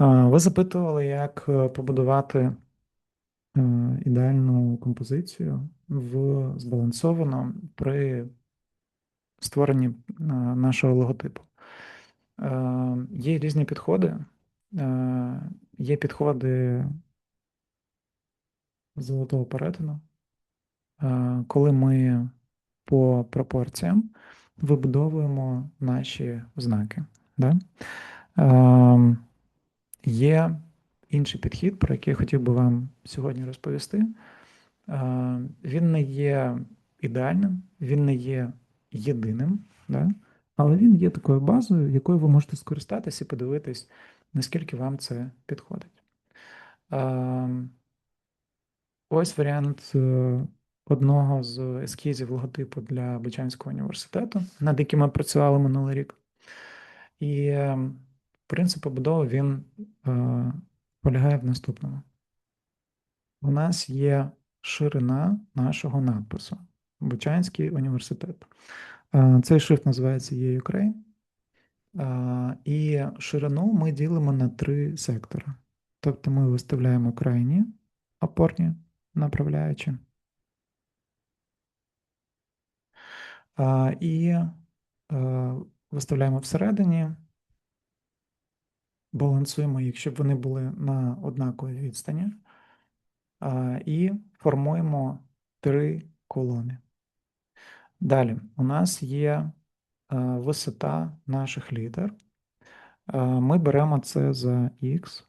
Ви запитували, як е, побудувати е, ідеальну композицію в збалансовано при створенні е, нашого логотипу. Є різні підходи. Є підходи золотого перетину, коли ми по пропорціям вибудовуємо наші знаки. Да? Є інший підхід, про який я хотів би вам сьогодні розповісти. Він не є ідеальним, він не є єдиним, да? але він є такою базою, якою ви можете скористатися і подивитись, наскільки вам це підходить. Ось варіант е, одного з ескізів логотипу для Бучанського університету, над яким ми працювали минулий рік. І принцип побудови він е, полягає в наступному. У нас є ширина нашого надпису Бучанський університет. Е, цей шрифт називається є Ukraine. Е, і ширину ми ділимо на три сектори. Тобто ми виставляємо крайні опорні направляючи. І е, виставляємо всередині, балансуємо їх, щоб вони були на однаковій відстані, і формуємо три колони. Далі у нас є е, висота наших літер. Ми беремо це за X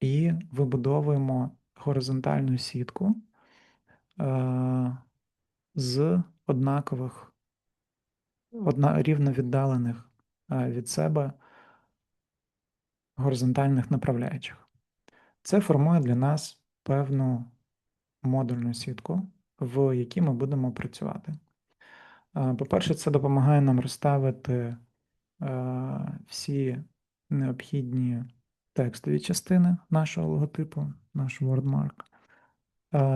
і вибудовуємо горизонтальну сітку з однакових, одна, рівно віддалених від себе горизонтальних направляючих. Це формує для нас певну модульну сітку, в якій ми будемо працювати. По-перше, це допомагає нам розставити всі необхідні текстові частини нашого логотипу, наш WordMark.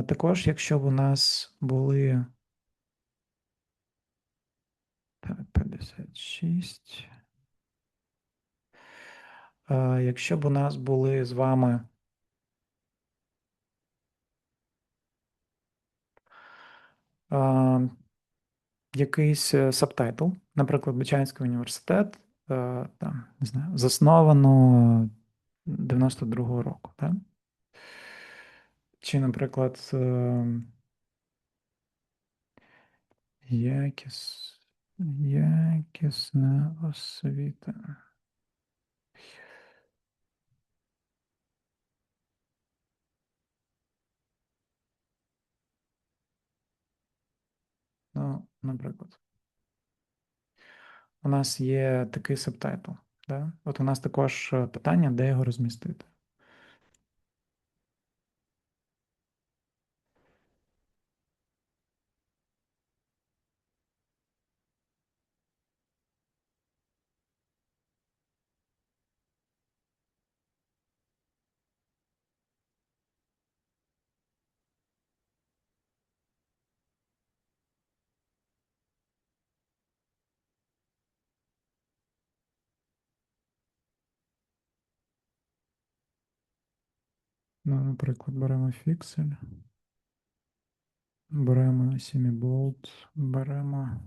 Також, якщо б у нас були 56. Якщо б у нас були з вами якийсь е, сабтайтл, наприклад, Бучанський університет, е, там, не знаю, засновано 92-го року, так? Чи, наприклад, якіс... якісна освіта. Наприклад, у нас є такий субтайтл. Да? От у нас також е, питання, де його розмістити. Ну, наприклад, беремо фіксель, беремо Semibold, беремо,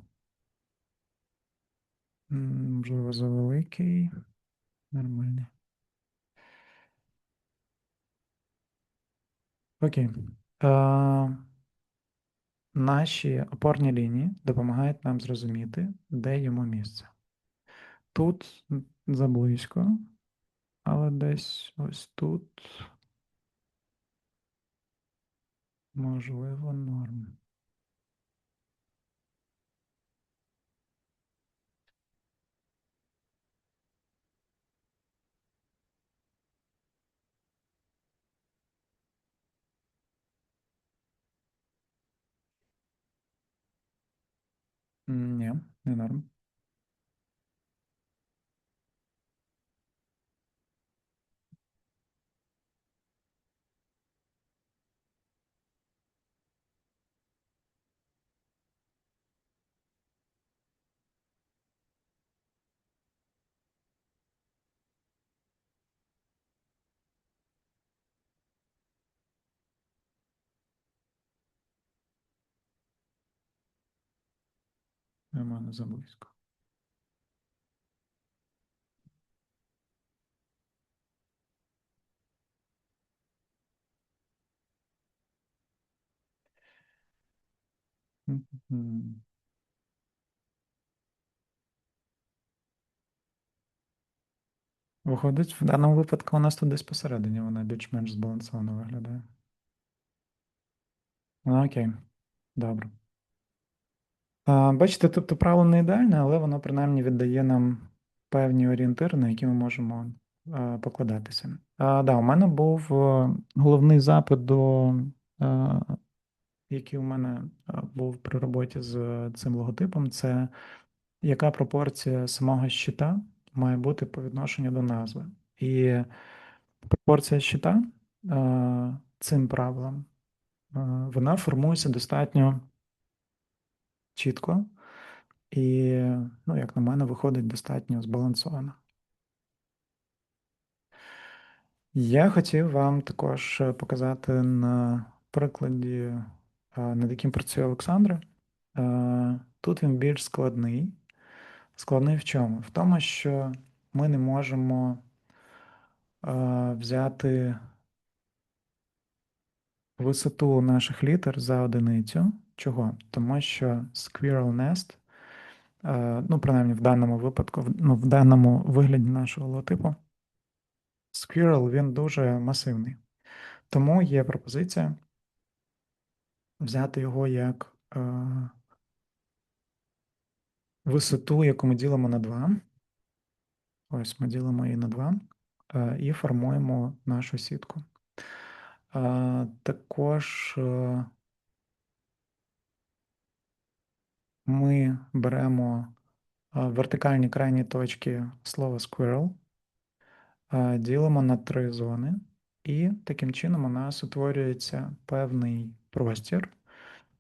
можливо, завеликий, нормальний. Окей. А, Наші опорні лінії допомагають нам зрозуміти, де йому місце. Тут заблизько, але десь ось тут. Можливо, норм. Ні, не норм. Мене заблизько. Виходить, в даному випадку у нас тут десь посередині вона більш-менш збалансовано виглядає. Ну, окей, добре. Бачите, тобто правило не ідеальне, але воно принаймні віддає нам певні орієнтири, на які ми можемо покладатися. А, да, у мене був е, головний запит до, е, який у мене е, був при роботі з цим логотипом, це яка пропорція самого щита має бути по відношенню до назви. І пропорція щита е, цим правилом, е, вона формується достатньо чітко. І, ну, як на мене, виходить достатньо збалансовано. Я хотів вам також е, показати на прикладі, е, над яким працює Олександра. Е, Тут він більш складний. Складний в чому? В тому, що ми не можемо взяти висоту наших літер за одиницю. Чого? Тому що Squirrel Nest Е, ну, принаймні в даному випадку, ну, в даному вигляді нашого логотипу, Squirrel він дуже масивний. Тому є пропозиція взяти його як е, висоту, яку ми ділимо на 2. Ось ми ділимо її на 2 е, і формуємо нашу сітку. Е, також е, ми беремо вертикальні крайні точки слова squirrel, ділимо на три зони, і таким чином у нас утворюється певний простір,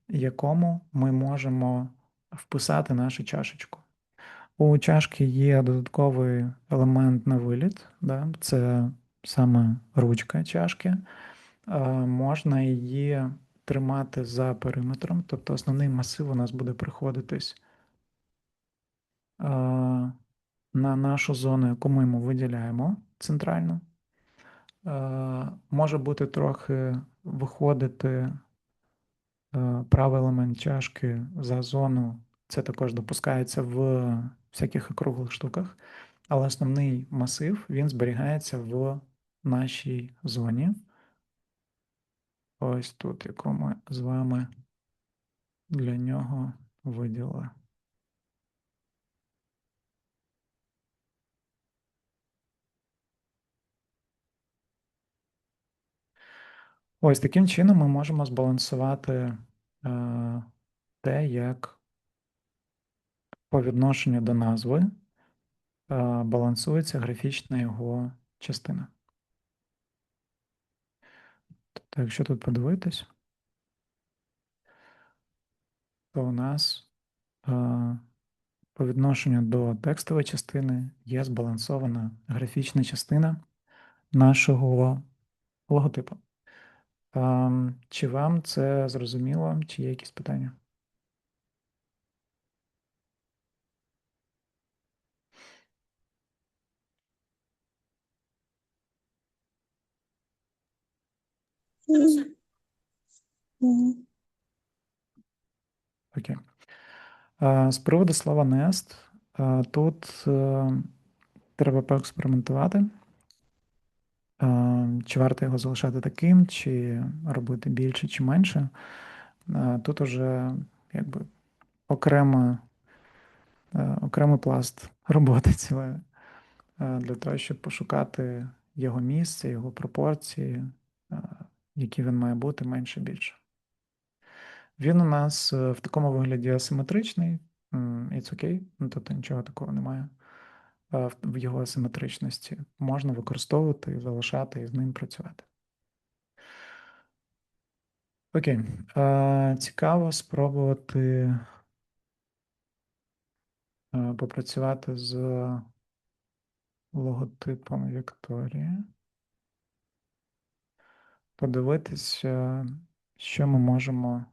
якому ми можемо вписати нашу чашечку. У чашки є додатковий елемент на виліт, да? це саме ручка чашки. Можна її тримати за периметром, тобто основний масив у нас буде приходитись на нашу зону, яку ми йому виділяємо центральну. Може бути трохи виходити правий елемент чашки за зону. Це також допускається в всяких округлих штуках, але основний масив він зберігається в нашій зоні. Ось тут, яку ми з вами для нього виділили. Ось таким чином ми можемо збалансувати е, те, як по відношенню до назви е, балансується графічна його частина. Тобто, якщо тут подивитись, то у нас е, по відношенню до текстової частини є збалансована графічна частина нашого логотипу. Е, чи вам це зрозуміло, чи є якісь питання? Окей. Е, з приводу слова nest, е, тут е, треба поекспериментувати. Чи варто його залишати таким, чи робити більше, чи менше. Тут уже якби окрема, окремий пласт роботи цілої для того, щоб пошукати його місце, його пропорції, які він має бути менше більше. Він у нас в такому вигляді асиметричний, it's okay, ну, тобто нічого такого немає в його асиметричності. Можна використовувати, залишати і з ним працювати. Окей. Цікаво спробувати попрацювати з логотипом Вікторії. Подивитися, що ми можемо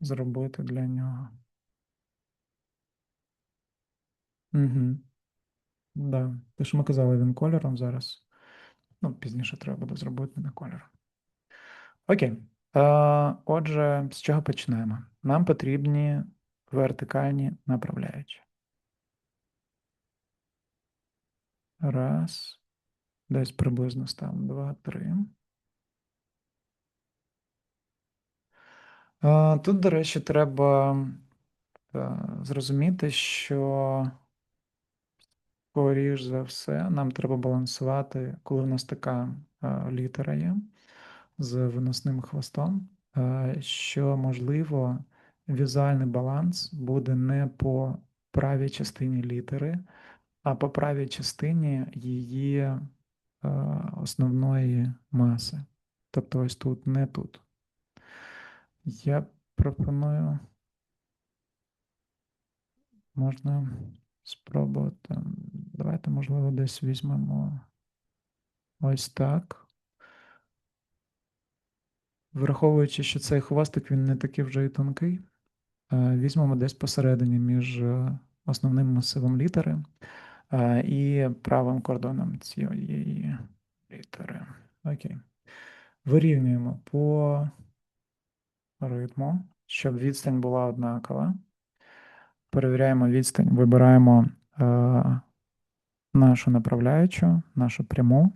зробити для нього. Угу. Да. Те, що ми казали, він кольором зараз. Ну, пізніше треба буде зробити на кольор. Окей. Е, Отже, з чого почнемо? Нам потрібні вертикальні направляючі. Раз. Десь приблизно ставимо два, три. Тут, до речі, треба е, зрозуміти, що, скоріш за все, нам треба балансувати, коли в нас така е, літера є з виносним хвостом, е, що, можливо, візуальний баланс буде не по правій частині літери, а по правій частині її е, основної маси. Тобто ось тут, не тут. Я пропоную. Можна спробувати. Давайте, можливо, десь візьмемо ось так. Враховуючи, що цей хвостик він не такий вже і тонкий, е, візьмемо десь посередині між основним масивом літери е, і правим кордоном цієї літери. Окей. Вирівнюємо по ритму, щоб відстань була однакова. Перевіряємо відстань, вибираємо е, нашу направляючу, нашу пряму,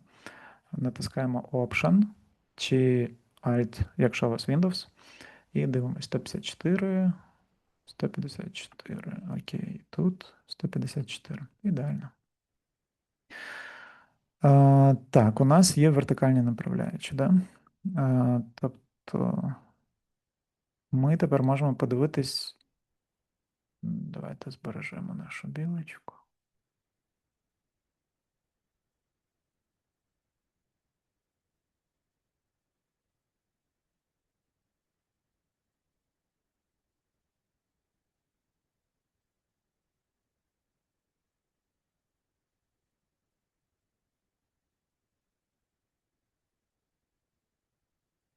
натискаємо Option чи Alt, якщо у вас Windows, і дивимося 154, 154. Окей, тут 154. Ідеально. Е, так, у нас є вертикальні направляючі, да? Е, тобто ми тепер можемо подивитись. Давайте збережемо нашу білочку.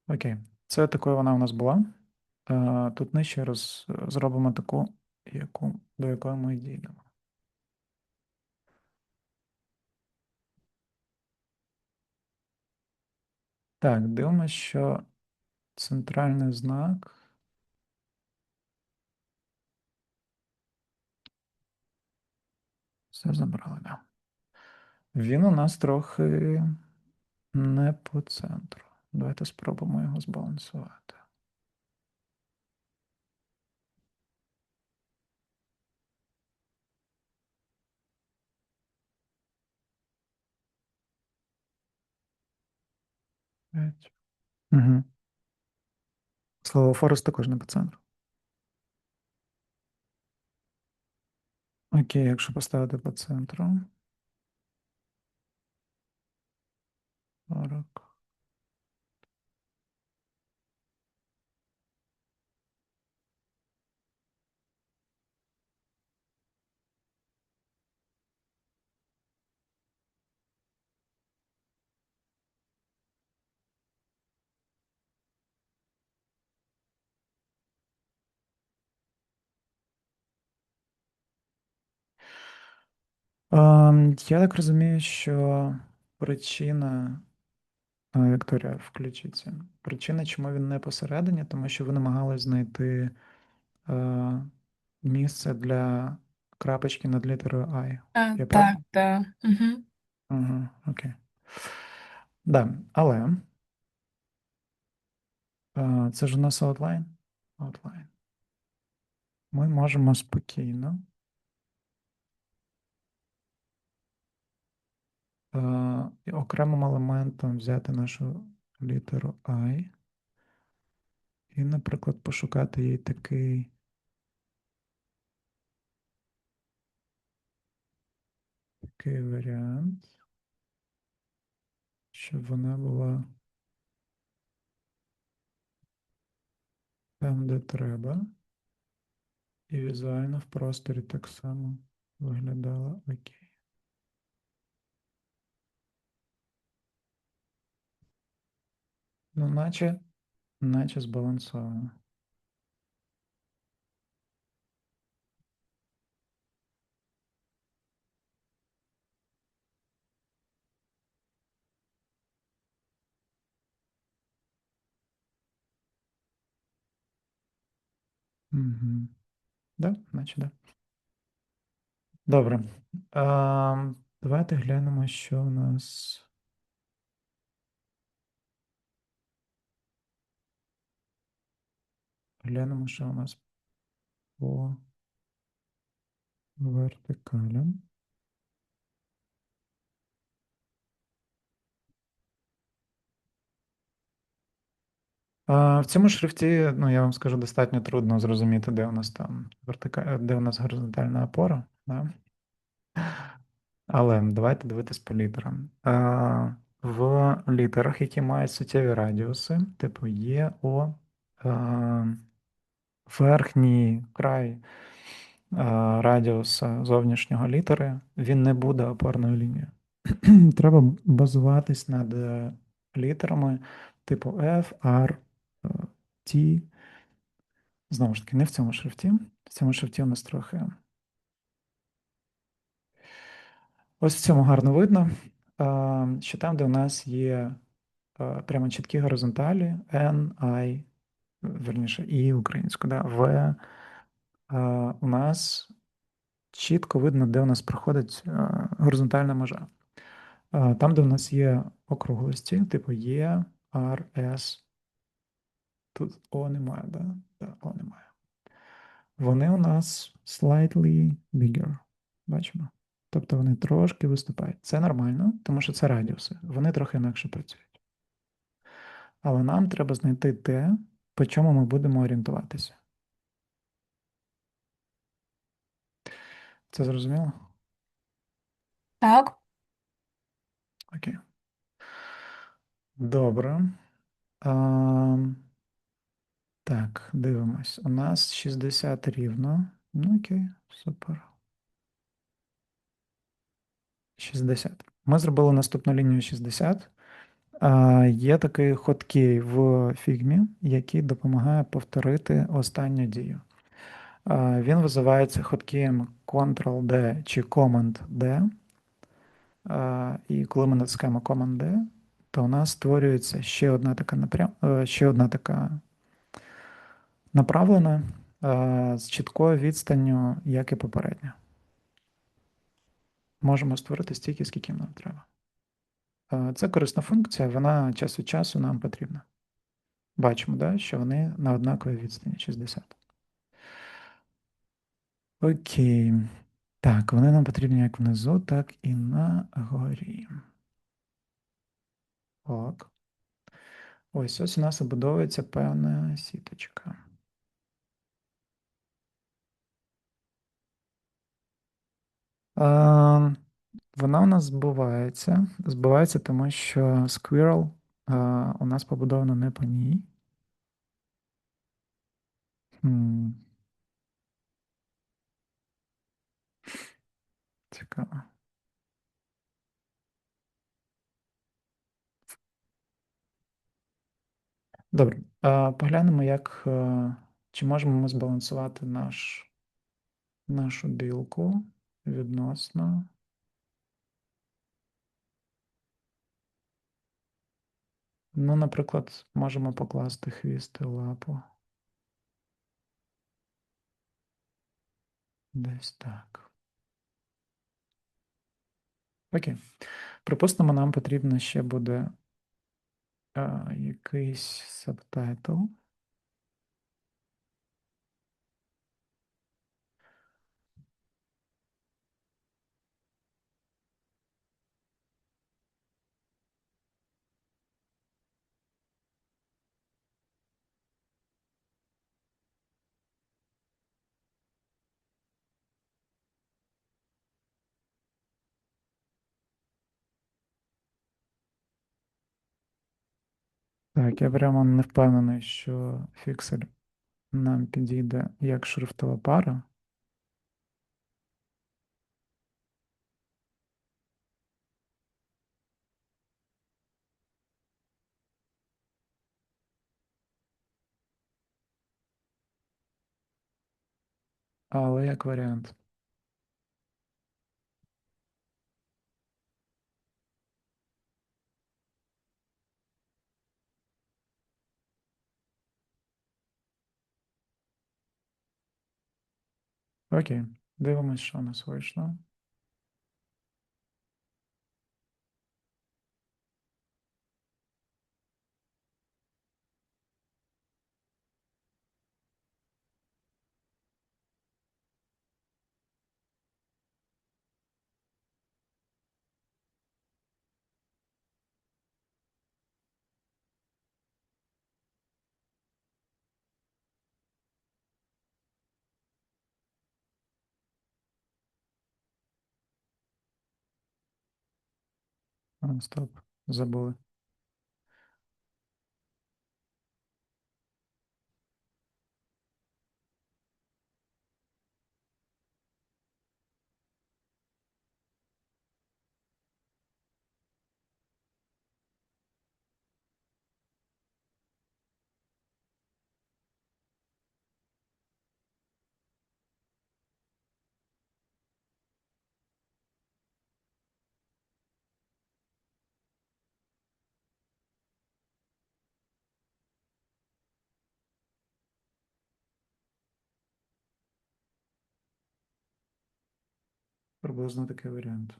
Окей, це такою вона у нас була. Тут нижче роз, зробимо таку, яку, до якої ми дійдемо. Так, дивимося, що центральний знак. Все забрали, да. Він у нас трохи не по центру. Давайте спробуємо його збалансувати. П'ять. Угу. Слово Форест також не по центру. Окей, якщо поставити по центру. 40. Ем, Я так розумію, що причина, А, Вікторія, включиться. Причина, чому він не посередині, тому що ви намагались знайти е, місце для крапочки над літерою I. А, Я так, правильно? так. Угу. Ага, окей. Да, але е, це ж у нас outline. Outline. Ми можемо спокійно і окремим елементом взяти нашу літеру I і, наприклад, пошукати їй такий. Такий варіант, щоб вона була там, де треба, і візуально в просторі так само виглядала окей. Ну, наче, наче збалансовано. Угу. Да, наче да. Добре. А, Давайте глянемо, що в нас. Глянемо, що у нас по вертикалям. В цьому шрифті, ну я вам скажу, достатньо трудно зрозуміти, де у нас там вертика... де у нас горизонтальна опора. Да? Але давайте дивитись по літерам. В літерах, які мають суттєві радіуси, типу Є, О, а, верхній край а, радіуса зовнішнього літери, він не буде опорною лінією. Треба базуватись над е, літерами типу F, R, е, T. Знову ж таки, не в цьому шрифті. В цьому шрифті у нас трохи. Ось в цьому гарно видно, що там, де у нас є прямо чіткі горизонталі, N, I, верніше, і українську, да, В, у нас чітко видно, де у нас проходить горизонтальна межа. Там, де у нас є округлості, типу Є, R, S. Тут О немає, да? Да, О немає. Вони у нас slightly bigger. Бачимо? Тобто вони трошки виступають. Це нормально, тому що це радіуси. Вони трохи інакше працюють. Але нам треба знайти те, по чому ми будемо орієнтуватися. Це зрозуміло? Так. Окей. Добре. А, Так, дивимось. У нас 60 рівно. Ну, окей, супер. 60. Ми зробили наступну лінію 60. Є такий хоткей в фігмі, який допомагає повторити останню дію. Він визивається хоткеєм Ctrl-D чи Command-D. І коли ми натискаємо Command-D, то у нас створюється ще одна така напрям... Е, ще одна така направлена з чіткою відстанню, як і попередня. Можемо створити стільки, скільки нам треба. Це корисна функція, вона час від часу нам потрібна. Бачимо, да, що вони на однаковій відстані 60. Окей. Так, вони нам потрібні як внизу, так і на горі. Ок. Ось ось у нас обудовується певна сіточка. А, вона у нас збувається. Збувається, тому що Squirrel а, у нас побудовано не по ній. Цікаво. Добре. А, Поглянемо, як а, чи можемо ми збалансувати наш, нашу білку відносно. Ну, наприклад, можемо покласти хвіст і лапу. Десь так. Окей. Припустимо, нам потрібно ще буде а, якийсь сабтайтл. Так, я прямо не впевнений, що фіксель нам підійде як шрифтова пара. Але як варіант. Окей, дивимось, що у нас вийшло. Стоп, забули. Приблизно такий варіант.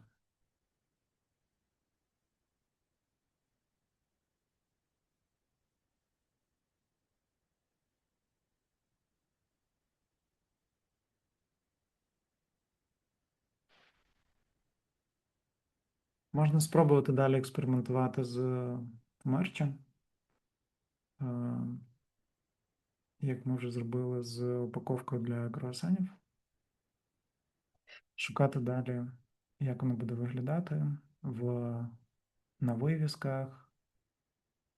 Можна спробувати далі експериментувати з мерчем. Е, Як ми вже зробили з упаковкою для круасанів. Шукати далі, як воно буде виглядати в, на вивісках,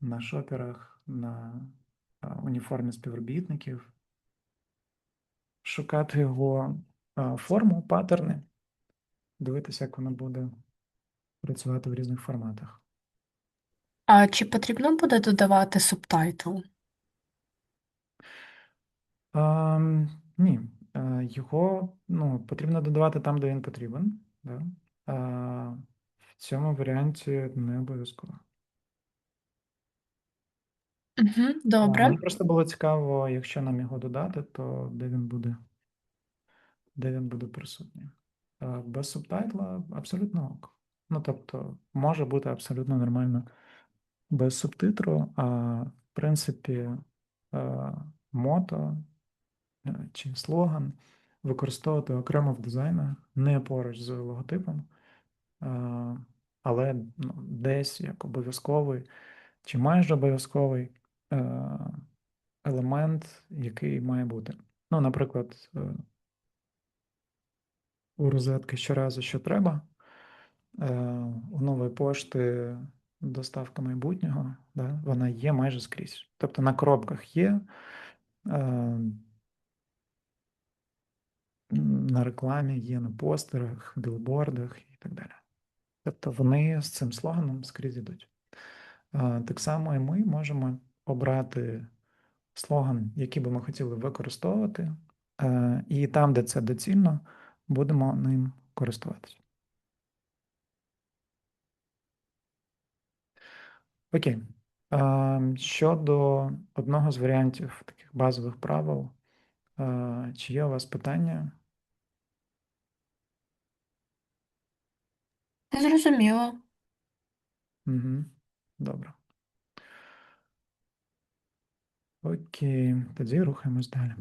на шоперах, на уніформі співробітників. Шукати його форму, паттерни, дивитися, як воно буде працювати в різних форматах. А чи потрібно буде додавати субтайтл? А, ні, його ну, потрібно додавати там, де він потрібен. Да? А, в цьому варіанті не обов'язково. Угу, добре. Мені просто було цікаво, якщо нам його додати, то де він буде, де він буде присутній. Без субтайтла абсолютно ок. Ну, тобто, може бути абсолютно нормально без субтитру, а в принципі, е, мото е, чи слоган використовувати окремо в дизайнах, не поруч з логотипом, е, але ну, десь як обов'язковий чи майже обов'язковий е, елемент, який має бути. Ну, наприклад, е, у розетки щоразу, що треба, е, у нової пошти доставка майбутнього, да, вона є майже скрізь. Тобто на коробках є, е, на рекламі є, на постерах, білбордах і так далі. Тобто вони з цим слоганом скрізь йдуть. Е, Так само і ми можемо обрати слоган, який би ми хотіли використовувати, е, і там, де це доцільно, будемо ним користуватися. Окей. Е, Щодо одного з варіантів таких базових правил, е, чи є у вас питання? Зрозуміло. Угу. Добре. Окей, тоді рухаємось далі.